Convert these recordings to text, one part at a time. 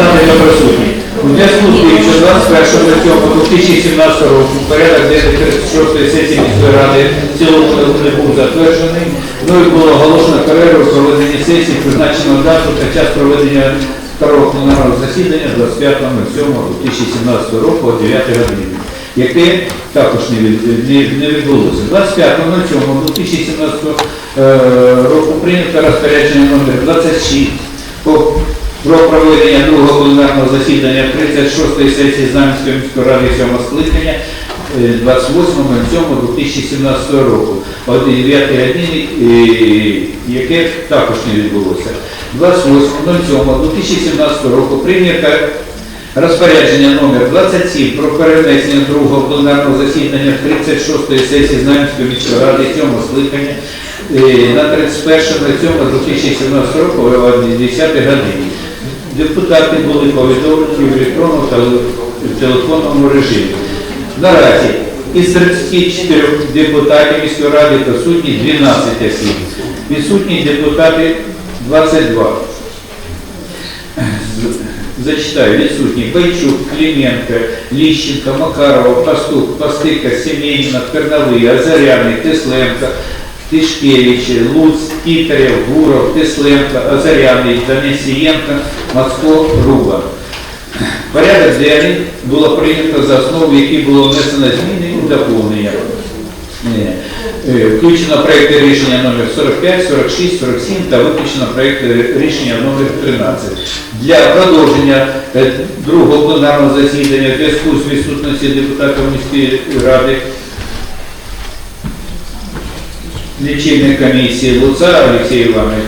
депутати не присутні. У зв'язку з тим, що 21 лютого 2017 року порядок денний 36 сесії міської ради в цілому не був затверджений, і було оголошено перерву в проведенні сесії, призначено дату та час проведення второго пленарного засідання 25.07.2017 року о 9 годині, яке також не відбулося. 25.07.2017 е, року прийнято розпорядження номер 26 по про проведення другого пленарного засідання 36-ї сесії Знам'янської міської ради 7 скликання е, 28.07.2017 року о 9 годині, е, яке також не відбулося. 28.07.2017 року прийнято розпорядження номер 27 про перенесення другого пленарного засідання 36-ї сесії Знам'янської міської ради 7 скликання е, на 31.07.2017 року о 10 годині. Депутати були повідомлені в електронному та телефонному режимі. Наразі із 34 депутатів міської ради присутні 12 осіб. Відсутні депутати 22. Зачитаю, відсутні Бойчук, Клименко, Ліщенко, Макарова, Пастух, Пастика, Семенина, Терновий, Азаряний, Тесленко, Тишкевич, Луц, Тітарєв, Гуров, Тесленко, Азаряний, Данисієнко, Мацко, Руба. Порядок денний було прийнято за основу, який було внесено зміни і доповнення. Е, е, Включено проєкти рішення номер 45, 46, 47 та виключено проєкти рішення номер 13. Для продовження е, другого пленарного засідання в зв'язку з відсутності депутатів міської ради лічильної комісії Луца Олексій Іванович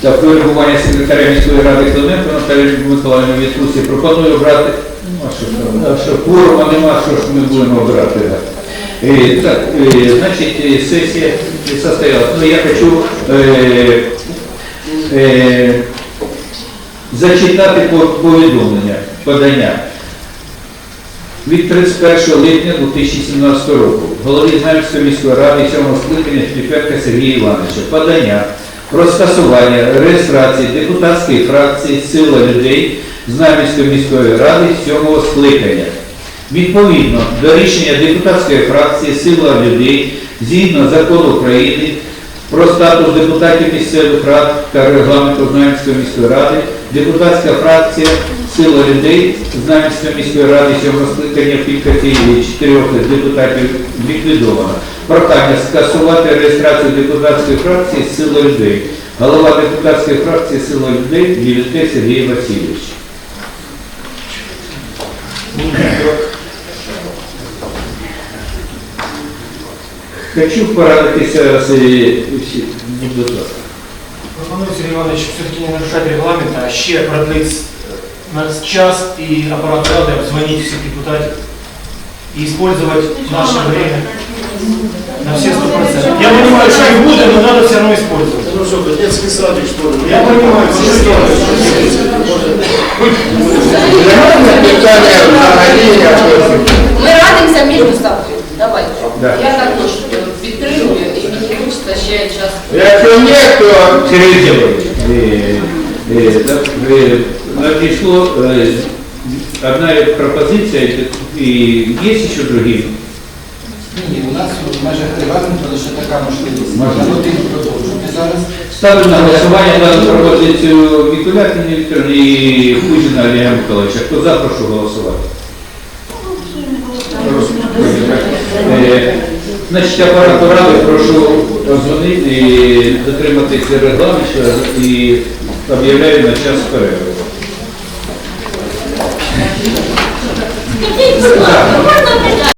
та коригування секретаря міської ради Клименко Наталії Миколаївни відпустці пропоную обрати. Ну, а що? А що кворума нема, що ж ми будемо обрати? да. Е, Так, е, значить, е, сесія состоялась. Ну, я хочу е, е, зачитати повідомлення, подання. Від 31 липня 2017 року голові Знам'янської міської ради 7 скликання Шкліпенка Сергія Івановича подання про скасування реєстрації депутатської фракції Сила людей Знам'янської міської ради 7 скликання. Відповідно до рішення депутатської фракції Сила людей згідно закону України про статус депутатів місцевих рад та регламенту Знам'янської міської ради, депутатська фракція Сила людей Знам'янської міської ради сьомого скликання кількості чотирьох депутатів ліквідовано. Прохання скасувати реєстрацію депутатської фракції Сила людей. Голова депутатської фракції Сила людей Лівітке Сергій Васильович. Хочу порадитися з е, всі- будь ласка. Пропоную, Сергій Іванович, все-таки не нарушати регламент, а ще продлить э, на час и аппарат Рады обзвонить всех депутатов и использовать наше время на все сто процентов. Я понимаю, что не будет, но надо все равно использовать. Ну что, детский садик, что ли? Я понимаю, что Питання взагалі якось. Ми радимося між собою. Давайте. Да. Я також підтримую і мені вистачає Ні, то Сергій Ділович. Е, Надійшло е, одна пропозиція, і є ще другі? Ні, у нас в межах регламенту лише така можливість. Можна. Один зараз. Ставлю на голосування дану пропозицію Миколятини Вікторівни і Кузіна Олега Миколаївича. Хто за, прошу голосувати. Значить, я пана Коврали прошу дзвонити і дотримати цей регламент і об'являю на час перерву. Можна питання?